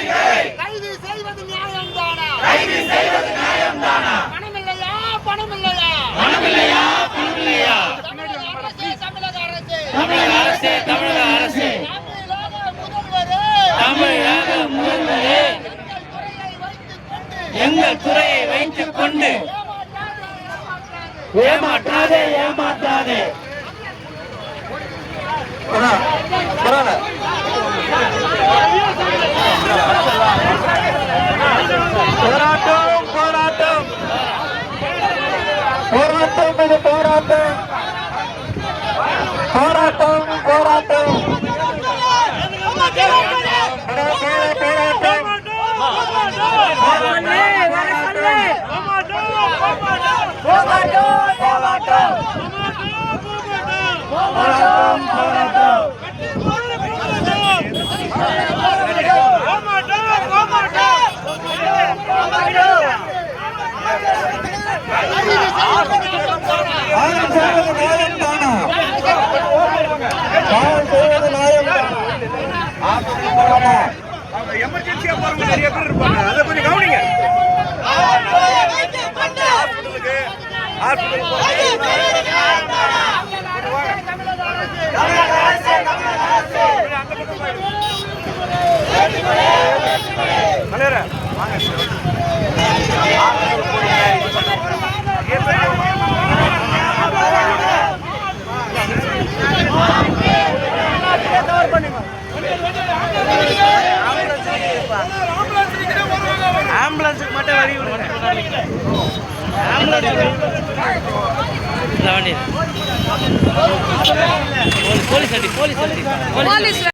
கைது அரசு தமிழக அரசு. தமிழக அரசு. எங்கள் துறையை வைத்துக் கொண்டு. ஏமாற்றாதே ஏமாற்றாதே. यहाँ पे எமர்ஜென்சியா போறவங்க நிறைய பேர் இருப்பாங்க. அதை கொஞ்சம் கவனிங்க. ஹாஸ்பிட்டலுக்கு ஹாஸ்பிட்டல் மலையரா வாங்க. ஆம்புலன்ஸுக்கு மட்டும் வழி விடுங்க ஆம்புலன்ஸ் போலீஸ் அடி போலீஸ் அடி போலீஸ் போலீஸ்